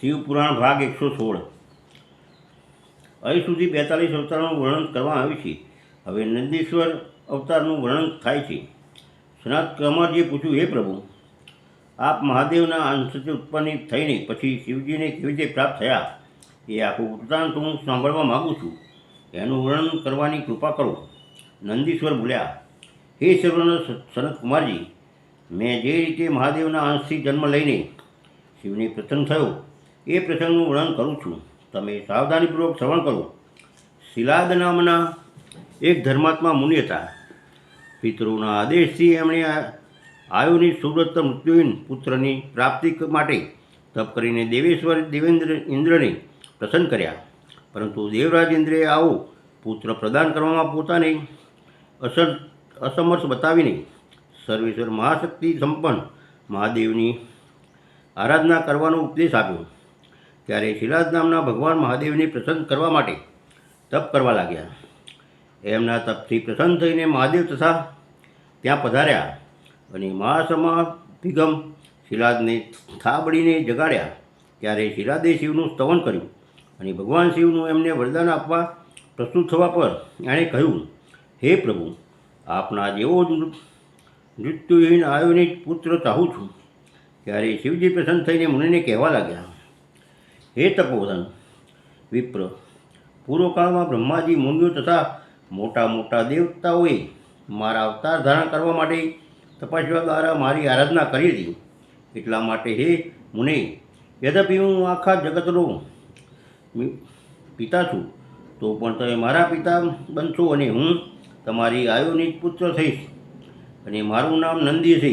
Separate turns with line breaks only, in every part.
શિવપુરાણ ભાગ એકસો સોળ. અહીં સુધી બેતાલીસ અવતારનું વર્ણન કરવામાં આવ્યું છે. હવે નંદીશ્વર અવતારનું વર્ણન થાય છે. સનાત કુમારજીએ પૂછ્યું, હે પ્રભુ, આપ મહાદેવના અંશથી ઉત્પન્ન થઈને પછી શિવજીને કેવી રીતે પ્રાપ્ત થયા? એ આખું વૃત્તાંત હું સાંભળવા માગું છું. એનું વર્ણન કરવાની કૃપા કરો. નંદીશ્વર બોલ્યા, હે સર્વન કુમારજી મેં જે રીતે મહાદેવના અંશથી જન્મ લઈને શિવને પ્રસન્ન થયો એ પ્રસંગનું વર્ણન કરું છું. તમે સાવધાનીપૂર્વક શ્રવણ કરો. શિલાદ નામના એક ધર્માત્મા મુનિ હતા પિતૃના આદેશથી એમણે આયુની સુવ્રત મૃત્યુહીન પુત્રની પ્રાપ્તિ માટે તપ કરીને દેવેશ્વર દેવેન્દ્ર ઇન્દ્રને પ્રસન્ન કર્યા. પરંતુ દેવરાજ ઇન્દ્રએ આવો પુત્ર પ્રદાન કરવામાં પોતાને અસર અસમર્થ બતાવીને સર્વેશ્વર મહાશક્તિ સંપન્ન મહાદેવની આરાધના કરવાનો ઉપદેશ આપ્યો. ત્યારે શિલાદ નામના ભગવાન મહાદેવને પ્રસન્ન કરવા માટે તપ કરવા લાગ્યા. એમના તપથી પ્રસન્ન થઈને મહાદેવ તથા ત્યાં પધાર્યા અને મહાસમા ભિગમ શિલાદને થાબડીને જગાડ્યા. ત્યારે શિલાદે શિવનું સ્તવન કર્યું અને ભગવાન શિવનું એમને વરદાન આપવા પ્રસ્તુત થવા પર એણે કહ્યું, હે પ્રભુ, આપના જેવો જ મૃત્યુહીન આયુની પુત્ર ચાહું છું. ત્યારે શિવજી પ્રસન્ન થઈને મુનિને કહેવા લાગ્યા હે તપોધન વિપ્ર, પૂર્વકાળમાં બ્રહ્માજી મુનિઓ તથા મોટા મોટા દેવતાઓએ મારા અવતાર ધારણ કરવા માટે તપસ્યા દ્વારા મારી આરાધના કરી હતી. એટલા માટે હે મુને, યદ્યપિ હું આખા જગતનો પિતા છું, તો પણ તમે મારા પિતા બનશો અને હું તમારી આયોની પુત્ર થઈશ. અને મારું નામ નંદી છે.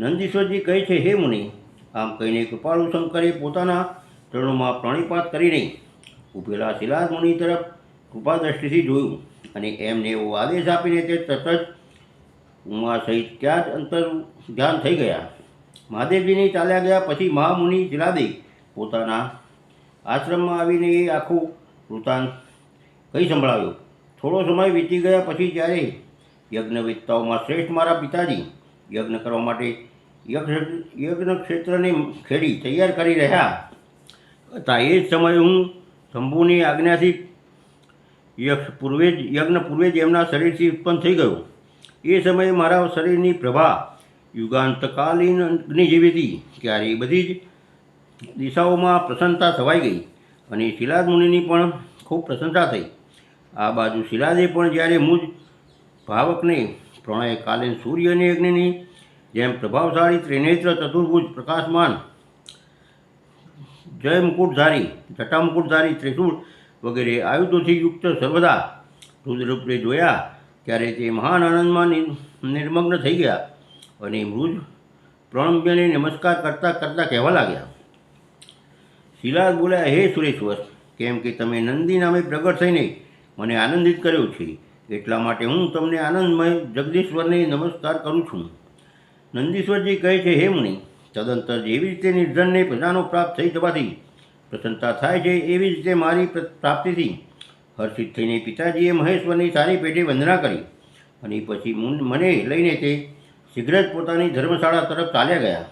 નંદીશ્વરજી કહે છે, હે મુનિ, આમ કહીને કૃપાળુ શંકરે પોતાના ચરણોમાં પ્રણીપાત કરીને ઉભેલા શિલાદ મુનિ તરફ કૃપા દ્રષ્ટિથી જોયું અને એમને એવો આદેશ આપીને તે તરત જ ઉમા સહિત ત્યાં જ અંતર ધ્યાન થઈ ગયા. મહાદેવજીની ચાલ્યા ગયા પછી મહામુનિ શિલાદે પોતાના આશ્રમમાં આવીને એ આખું વૃતાંત કહી સંભળાવ્યો. થોડો સમય વીતી ગયા પછી જ્યારે યજ્ઞવેત્તાઓમાં શ્રેષ્ઠ મારા પિતાજી યજ્ઞ કરવા માટે યજ્ઞ યજ્ઞ ક્ષેત્રને ખેડી તૈયાર કરી રહ્યા. હતા એ જ સમયે હું શંભુની આજ્ઞાથી યક્ષ પૂર્વે જ, યજ્ઞ પૂર્વે જ એમના શરીરથી ઉત્પન્ન થઈ ગયો. એ સમયે મારા શરીરની પ્રભા યુગાંતકાલીન અગ્નિ જેવી હતી, ત્યારે એ બધી જ દિશાઓમાં પ્રસન્નતા છવાઈ ગઈ અને શિલાદ મુનિની પણ ખૂબ પ્રશંસા થઈ. આ બાજુ શિલાદે પણ જ્યારે મુજ ભાવકને પ્રણય કાલીન સૂર્ય અને અગ્નિની જેમ પ્રભાવશાળી ત્રિનેત્ર ચતુર્ભુજ પ્રકાશમાન જય મુકુટધારી જટા મુકુટધારી ત્રિશૂળ વગેરે આયુધોથી યુક્ત સર્વદા રુદ્રરૂપે જોયા ત્યારે તે મહાન આનંદમાં નિર્મગ્ન થઈ ગયા અને મૃદ પ્રણમ્યને નમસ્કાર કરતાં કરતાં કહેવા લાગ્યા. શિલાદ બોલ્યા, હે સુરેશ્વર, કેમ કે તમે નંદી નામે પ્રગટ થઈને મને આનંદિત કર્યો છે, એટલા માટે હું તમને આનંદમય જગદીશ્વરને નમસ્કાર કરું છું. નંદીશ્વરજી કહે છે, હે મુનિ તદંતર જેવી રીતે નિર્ધનને પ્રજાનો પ્રાપ્ત થઈ જવાથી પ્રસન્નતા થાય છે એવી જ રીતે મારી પ્ર- પ્રાપ્તિથી. હર્ષિત થઈને પિતાજીએ મહેશ્વરની સારી પેઢી વંદના કરી અને પછી મુન- લઈને તે શીઘ્ર જ પોતાની ધર્મશાળા તરફ ચાલ્યા ગયા.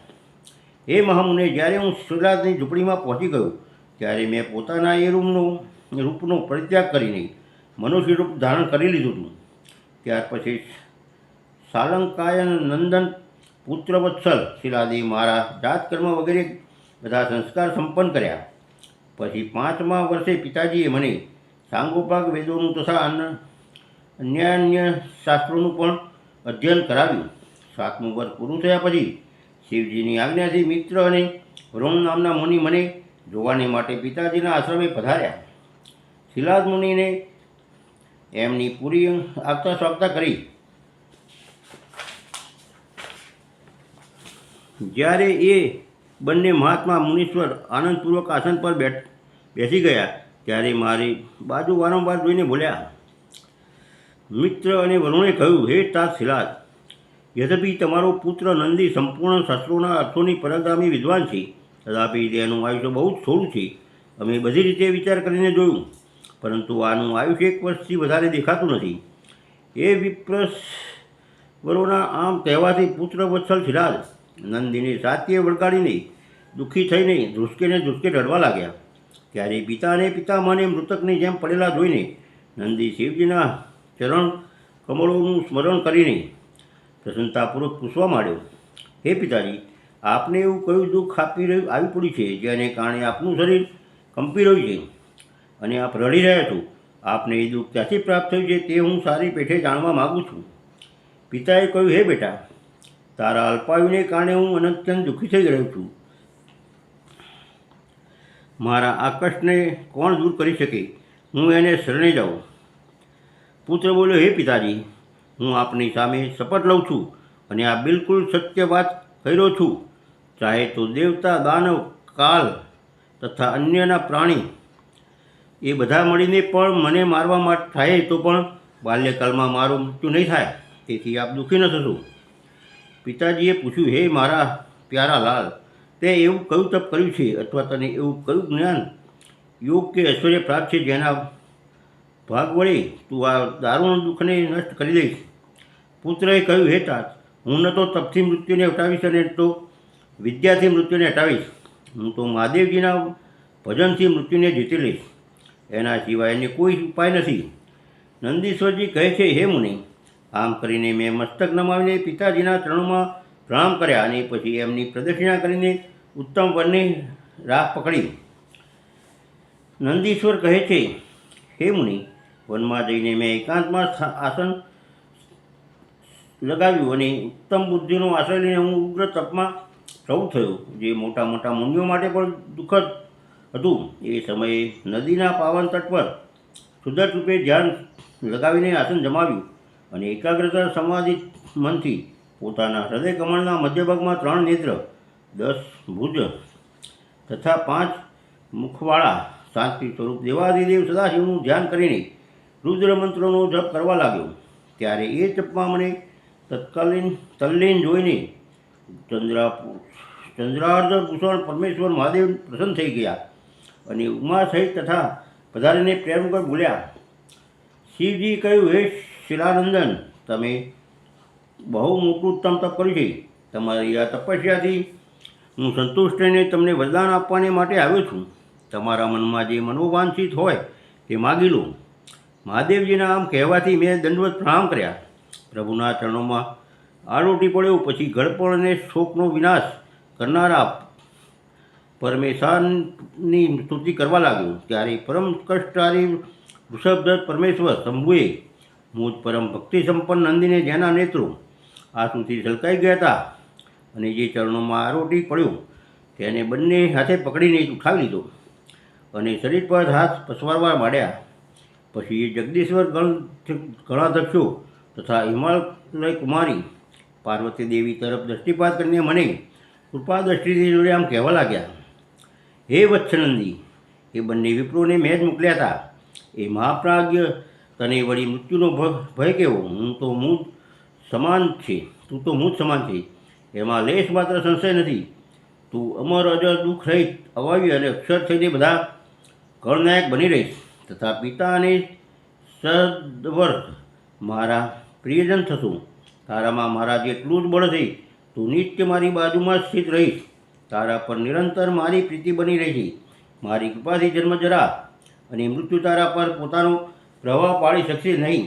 એ મહામુને જ્યારે હું શિલાદની ઝૂંપડીમાં પહોંચી ગયો, ત્યારે મેં પોતાના એ રૂમનો રૂપનો પરિત્યાગ કરીને મનુષ્ય રૂપ ધારણ કરી લીધું હતું. ત્યાર પછી સાલંકાયન નંદન પુત્ર વત્સલ શિલાદી મારા જાતકર્મ વગેરે બધા સંસ્કાર સંપન્ન કર્યા. પછી પાંચમા વર્ષે પિતાજીએ મને સાંગોપાક વેદોનું તથા અન્ય અન્ય શાસ્ત્રોનું પણ અધ્યયન કરાવ્યું. સાતમું વર્ષ પૂરું થયા પછી શિવજીની આજ્ઞાથી મિત્ર અને રોમ નામના મુનિ મને જોવાને માટે પિતાજીના આશ્રમે પધાર્યા. શિલાદ મુનિને એમની પૂરી આગતા સ્વાગતા કરી. જ્યારે એ બંને મહાત્મા મુનીશ્વર આનંદપૂર્વક આસન પર બેઠ, બેસી ગયા, ત્યારે મારી બાજુ વારંવાર જોઈને બોલ્યા, મિત્ર અને વરુણે કહ્યું, હે તાત શિલાદ, યદ્યપિ તમારો પુત્ર નંદી સંપૂર્ણ શાસ્ત્રોના અર્થોની પરગામી વિદ્વાન છે તથાપિ તેનું આયુષ્ય બહુ જ થોડું છે. અમે બધી રીતે વિચાર કરીને જોયું, પરંતુ આનું આયુષ્ય એક વર્ષથી વધારે દેખાતું નથી. એ વિપ્રસ વરોના આમ કહેવાથી પુત્ર વત્સલ શિલાદ નંદીને સાત્ય નહીં. દુઃખી થઈ નહીં. ને ધ્રુસકે રડવા લાગ્યા. ત્યારે પિતા અને પિતામાને મૃતકની જેમ પડેલા જોઈને નંદી શિવજીના ચરણ કમળોનું સ્મરણ કરીને પ્રસન્નતાપૂર્વક પૂછવા માંડ્યો, હે પિતાજી, આપને એવું કયું દુઃખ આપી રહ્યું, આવી પડ્યું છે, જેને કારણે આપનું શરીર કંપી રહ્યું છે? અને આપ રડી રહ્યા છો. આપને એ દુઃખ ક્યાંથી પ્રાપ્ત થયું છે, તે હું સારી પેઠે જાણવા માગું છું. પિતાએ કહ્યું, હે બેટા તારા અલ્પાયુને કારણે હું અનંત્યંત દુઃખી થઈ રહ્યો છું. મારા આ કષ્ટને કોણ દૂર કરી શકે? હું એને શરણે જાઉં. પુત્ર બોલ્યો, હે પિતાજી, હું આપની સામે શપથ લઉં છું અને આ બિલકુલ સત્ય વાત કહી છું. ચાહે તો દેવતા, દાનવ, કાલ તથા અન્યના પ્રાણી એ બધા મળીને પણ મને મારવા થાય તો પણ બાલ્યકાળમાં મારું મૃત્યુ નહીં થાય. તેથી આપ દુઃખી ન થશો. પિતાજીએ પૂછ્યું, હે મારા પ્યારા લાલ, તે એવું કયું તપ કર્યું છે અથવા તને એવું કયું જ્ઞાન યોગ કે ઐશ્વર્ય પ્રાપ્ત છે જેના ભાગ વડે તું આ દારૂણ દુઃખને નષ્ટ કરી દઈશ? પુત્રએ કહ્યું, હે તાત, હું ન તો તપથી મૃત્યુને હટાવીશ અને તો વિદ્યાથી મૃત્યુને હટાવીશ. હું તો મહાદેવજીના ભજનથી મૃત્યુને જીતી લઈશ. એના સિવાય એને કોઈ ઉપાય નથી. નંદીશ્વરજી કહે છે, હે મુનિ આમ કરીને મેં મસ્તક નમાવીને પિતાજીના ચરણોમાં પ્રણામ કર્યા અને પછી એમની પ્રદક્ષિણા કરીને ઉત્તમ વનની રાહ પકડી. નંદીશ્વર કહે છે, હે મુનિ, વનમાં જઈને મેં એકાંતમાં આસન લગાવ્યું અને ઉત્તમ બુદ્ધિનો આશ્રય લઈને હું ઉગ્ર તપમાં પ્રવૃત્ત થયો. જે મોટા મોટા મુનિઓ માટે પણ દુઃખદ હતું. એ સમયે નદીના પાવન તટ પર સુદર્શ રૂપે ધ્યાન લગાવીને આસન જમાવ્યું. અને એકાગ્રતા સમાધિત મનથી પોતાના હૃદય કમળના મધ્યભાગમાં ત્રણ નેત્ર, દસ ભુજ તથા પાંચ મુખવાળા શાંતિ સ્વરૂપ દેવાદિદેવ સદાશિવનું ધ્યાન કરીને રુદ્ર મંત્રોનો જપ કરવા લાગ્યો. ત્યારે એ જપમાં મને તત્કાલીન તલ્લીન જોઈને ચંદ્રા ચંદ્રાર્ધ ભૂષણ પરમેશ્વર મહાદેવ પ્રસન્ન થઈ ગયા અને ઉમા સહિત તથા પધારીને પ્રેમ પર બોલ્યા, શિવજી કહ્યું, હે શિલાનંદન, તમે બહુ મોટું ઉત્તમ તપ કર્યું છે. તમારી આ તપસ્યાથી હું સંતુષ્ટ રહીને તમને વરદાન આપવાને માટે આવ્યો છું. તમારા મનમાં જે મનોવાંછિત હોય તે માગી લો. મહાદેવજીના આમ કહેવાથી મેં દંડવત પ્રણામ કર્યા. પ્રભુના ચરણોમાં આરોટી પડ્યો, પછી ગળપણ અને શોકનો વિનાશ કરનારા પરમેશાનની સ્તુતિ કરવા લાગ્યો. ત્યારે પરમ કષ્ટારી વૃષભદત્ત પરમેશ્વર, શંભુએ મુજ પરમ ભક્તિ સંપન્ન નંદીને જેના નેત્રો આંસુથી છલકાઈ ગયા હતા અને જે ચરણોમાં આરોટી પડ્યો, તેને બંને હાથે પકડીને ઉઠાવી લીધો અને શરીર પર હાથ પસવારવા માંડ્યા. પછી એ જગદીશ્વર ગણ ગણાધક્ષો તથા હિમાલય કુમારી પાર્વતી દેવી તરફ દૃષ્ટિપાત કરીને મને કૃપા દ્રષ્ટિથી જોડે આમ કહેવા લાગ્યા, હે વત્સનંદી, એ બંને વિપ્રોને મેં જ મોકલ્યા હતા. એ મહાપ્રાજ્ય તને વળી મૃત્યુનો ભય કેવો? હું તો હું સમાન છે. તું તો હું જ સમાન છે. એમાં લેશ માત્ર સંશય નથી. તું અમર અજર દુઃખ રહિત અવાવી અને અક્ષર થઈને બધા કરનાયક બની રહીશ. તથા પિતા અને સદવર્ગ મારા પ્રિયજન થશું. તારામાં મારા જેટલું જ બળ છે, તું નિત્ય મારી બાજુમાં સ્થિત રહીશ. તારા પર નિરંતર મારી પ્રીતિ બની રહી મારી કૃપાથી જન્મ જરા અને મૃત્યુ તારા પર પોતાનો પ્રભાવ પાડી શકશે નહીં.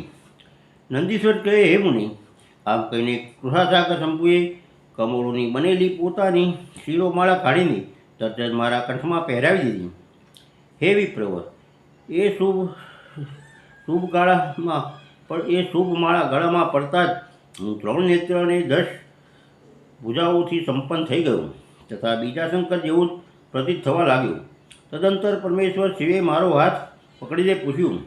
નંદીશ્વર કહે, હે મુનિ, આમ કહીને કૃષાસાગર શંભુએ કમળોની બનેલી પોતાની શિરોમાળા કાઢીને તરત જ મારા કંઠમાં પહેરાવી દીધી. હે વિપ્રવર એ શુભ શુભ ગાળામાં પણ એ શુભ માળા ગળામાં પડતા જ હું ત્રણ નેત્ર અને દસ ભૂજાઓથી સંપન્ન થઈ ગયો તથા બીજા શંકર જેવું જ પ્રતીત થવા લાગ્યું. તદંતર પરમેશ્વર શિવે મારો હાથ પકડીને પૂછ્યું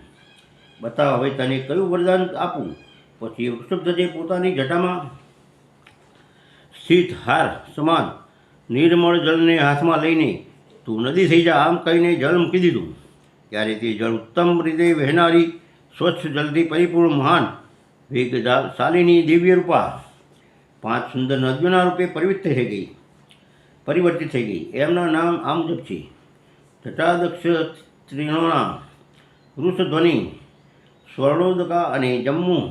બતાવ, હવે તને કયું વરદાન આપું? પછી વૃષભધ્વજે પોતાની જટામાં સ્થિત હાર, સમાન, નિર્મળ જળને હાથમાં લઈને તું નદી થઈ જા, આમ કહીને જળ મૂકી દીધું. ત્યારે તે જળ ઉત્તમ રીતે વહેનારી, સ્વચ્છ જલથી પરિપૂર્ણ, મહાન, વેગશાલિની દિવ્ય રૂપા પાંચ સુંદર નદીઓના રૂપે પરિવર્તિત થઈ ગઈ, પરિવર્તિત થઈ ગઈ. એમના નામ આ મુજબ છે. જટાદક્ષ ત્રિણોણા વૃષધ્વનિ સ્વર્ણોદકા અને જમ્મુ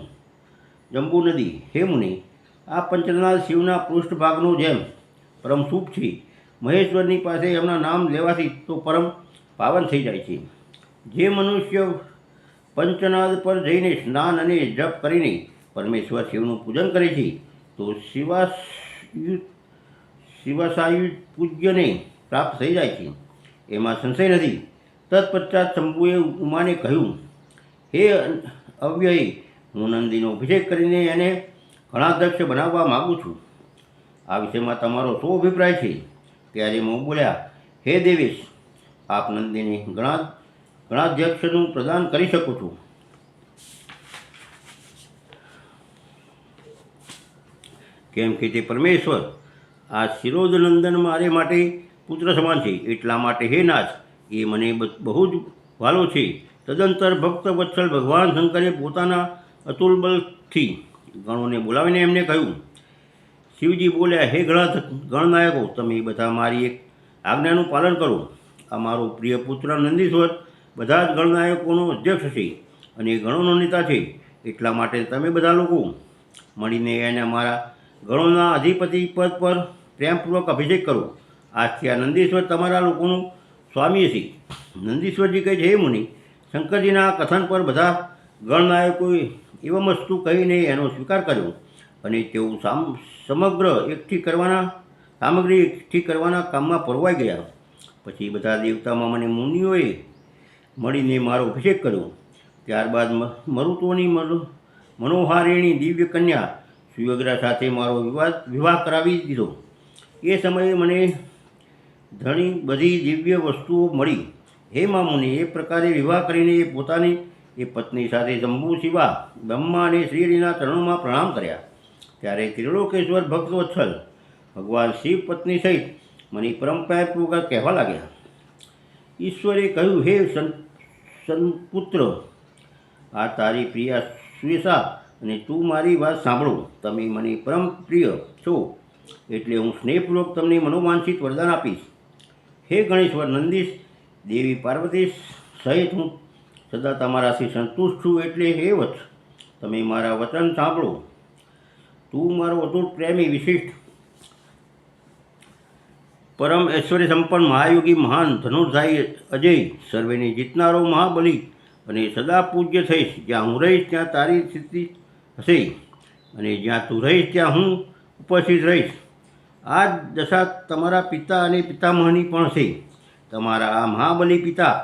જંબુ નદી, હે મુનિ, આ પંચનાથ શિવના પૃષ્ઠભાગનું જેમ પરમ શુભ છે. મહેશ્વરની પાસે એમના નામ લેવાથી તો પરમ પાવન થઈ જાય છે. જે મનુષ્ય પંચનાદ પર જઈને સ્નાન અને જપ કરીને પરમેશ્વર શિવનું પૂજન કરે છે, તો શિવાયુ શિવાસાયુ પૂજ્યને પ્રાપ્ત થઈ જાય છે. એમાં સંશય નથી. તત્પશ્ચાત શંભુએ ઉમાને કહ્યું હે અવ્યય, હું નંદીનો અભિષેક કરીને એને ઘણા દક્ષ બનાવવા માગું છું. આ વિષયમાં તમારો શું અભિપ્રાય છે? ત્યારે હું બોલ્યા, હે દેવેશ, આપ નંદીને ઘણા ગણાધ્યક્ષનું પ્રદાન કરી શકું છું. કેમ કે તે પરમેશ્વર, આ શિરોદનંદન મારે માટે પુત્ર સમાન છે. એટલા માટે હે નાથ, એ મને બહુ જ વાલો છે. તદંતર ભક્ત વત્સલ ભગવાન શંકરે પોતાના અતુલ બલથી ગણોને બોલાવીને એમને કહ્યું, શિવજી બોલ્યા, હે ગણા ગણનાયકો, તમે બધા મારી એક આજ્ઞાનું પાલન કરો. આ મારો પ્રિય પુત્ર નંદીશ્વર, બધા જ ગણનાયકોનો અધ્યક્ષ છે અને ગણોનો નેતા છે. એટલા માટે તમે બધા લોકો મળીને એને મારા ગણોના અધિપતિ પદ પર પ્રેમપૂર્વક અભિષેક કરો. આજથી આ નંદીશ્વર તમારા લોકોનું સ્વામી છે. નંદીશ્વરજી કહે છે, હે મુનિ શંકરજીના કથન પર બધા ગણનાયકોએ એવમ વસ્તુ કહીને એનો સ્વીકાર કર્યો અને તેઓ સામ, સમગ્ર એકઠી કરવાના, સામગ્રી એકઠી કરવાના કામમાં પરવાઈ ગયા. પછી બધા દેવતામાં મને મુનિઓએ મળીને મારો અભિષેક કર્યો. ત્યારબાદ મરુતોની મનો- મનોહારિણી દિવ્ય કન્યા સુયોગ્રા સાથે મારો વિવાહ વિવાહ કરાવી દીધો. એ સમયે મને ઘણી બધી દિવ્ય વસ્તુઓ મળી. હે મામુનિ, એ પ્રકારે વિવાહ કરીને એ પોતાની, એ પત્ની સાથે જંબુ શિવા, બ્રહ્મા અને શ્રીના ચરણોમાં પ્રણામ કર્યા. ત્યારે ત્રિલોકેશ્વર ભક્ત વત્સલ ભગવાન શિવ પત્ની સહિત મને પરંપરાપૂર્વક કહેવા લાગ્યા. ઈશ્વરે કહ્યું, હે સન સનપુત્ર આ તારી પ્રિયા સુયેશા અને તું મારી વાત સાંભળો. તમે મને પરમ પ્રિય છો, એટલે હું સ્નેહપૂર્વક તમને મનોવાંછિત વરદાન આપીશ. હે ગણેશ્વર નંદીશ દેવી પાર્વતી સહિત હું સદા તમારાથી સંતુષ્ટ છું એટલે હે વત્સ તમે મારા વચન સાંભળો. તું મારો અતૂટ પ્રેમી વિશિષ્ટ. પરમ ઐશ્વર્ય સંપન્ન મહાયોગી મહાન ધનુર્ધારી અજય સર્વેની જીતનારો મહાબલી અને સદા પૂજ્ય થઈશ. જ્યાં હું રહીશ ત્યાં તારી સ્થિતિ હશે અને જ્યાં તું રહીશ ત્યાં હું ઉપસ્થિત રહીશ. આ દશા તમારા પિતા અને પિતામહની પણ છે. તમારા આ મહાબલી પિતા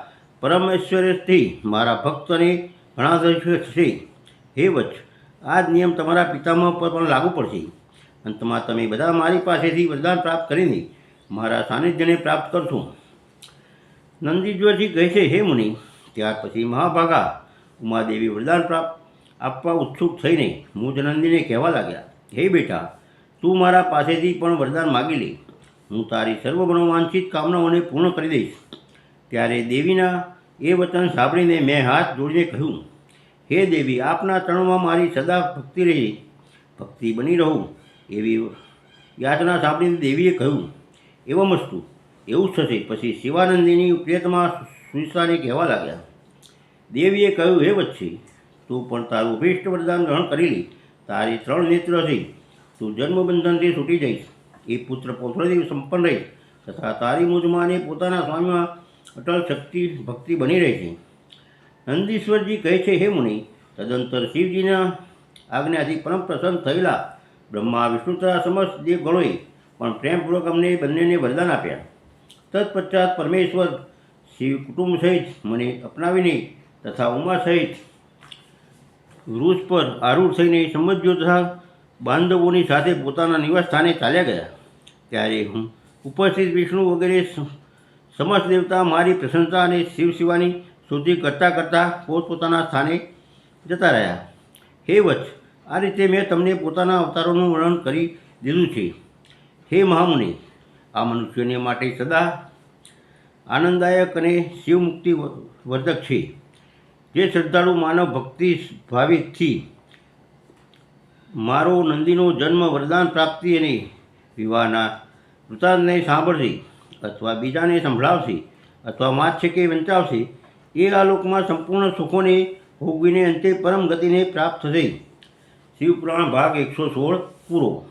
પરમેશ્વરેથી મારા ભક્તને ઘણા છે. હે વત્સ આ જ નિયમ તમારા પિતામાં પર પણ લાગુ પડશે. અંતમાં તમે બધા મારી પાસેથી વરદાન પ્રાપ્ત કરીને મારા સાનિધ્યને પ્રાપ્ત કરશો. નંદીજ્વરજી કહે છે, હે મુનિ, ત્યાર પછી મહાભાગા ઉમાદેવી વરદાન પ્રાપ્ત આપવા ઉત્સુક થઈને મુજ નંદીને કહેવા લાગ્યા, હે બેટા, તું મારા પાસેથી પણ વરદાન માગી લે. હું તારી સર્વ મનોવાંછિત કામનાઓને પૂર્ણ કરી દઈશ. ત્યારે દેવીના એ વચન સાંભળીને મેં હાથ જોડીને કહ્યું, હે દેવી, આપના ચરણમાં મારી સદા ભક્તિ રહી, ભક્તિ બની રહું. એવી યાચના સાંભળીને દેવીએ કહ્યું, એવમ વસ્તુ એવું જ થશે. પછી શિવાનંદીની પ્રેતમાં સુસ્તાને કહેવા લાગ્યા, દેવીએ કહ્યું, હે વચ્ચે તું પણ તારું અભિષ્ટ વરદાન ગ્રહણ કરી લે. તારી ત્રણ નેત્ર છે. તું જન્મબંધનથી છૂટી જઈશ. એ પુત્ર પૌત્રથી સંપન્ન રહી. તથા તારી મુજમાં પોતાના સ્વામીમાં અટલ શક્તિ, ભક્તિ બની રહી છે. નંદીશ્વરજી કહે છે, હે મુનિ, તદંતર શિવજીના આજ્ઞાથી પરમ પ્રસન્ન થયેલા બ્રહ્મા વિષ્ણુ તથા સમસ્ત દેવ ગણોએ પણ પ્રેમપૂર્વક અમને બંનેને વરદાન આપ્યા. તત્પશ્ચાત પરમેશ્વર શિવ કુટુંબ સહિત મને અપનાવીને તથા ઉમા સહિત વૃક્ષ પર આરૂઢ થઈને સમજ્યો તથા બાંધવોની સાથે પોતાના નિવાસ સ્થાને ચાલ્યા ગયા. ત્યારે હું ઉપસ્થિત વિષ્ણુ વગેરે સમસ્ત દેવતા, મારી પ્રશંસા અને શિવ શિવાની સ્તુતિ કરતાં કરતાં પોતપોતાના સ્થાને જતા રહ્યા. હે વત્સ, આ રીતે મેં તમને પોતાના અવતારોનું વર્ણન કરી દીધું છે. હે મહામુનિ, આ મનુષ્યને માટે સદા આનંદદાયક અને શિવમુક્તિ વર્ધક છે. જે શ્રદ્ધાળુ માનવ ભક્તિ ભાવિકથી મારો નંદીનો જન્મ વરદાન પ્રાપ્તિ અને વિવાહના વૃતાંતને સાંભળશે અથવા બીજાને સંભળાવશે અથવા વાંચશે કે વંચાવશે, એ આ લોકમાં સંપૂર્ણ સુખોને ભોગવીને અંતે પરમ ગતિને પ્રાપ્ત થશે. શિવપુરાણ ભાગ એકસો સોળ, પૂરો.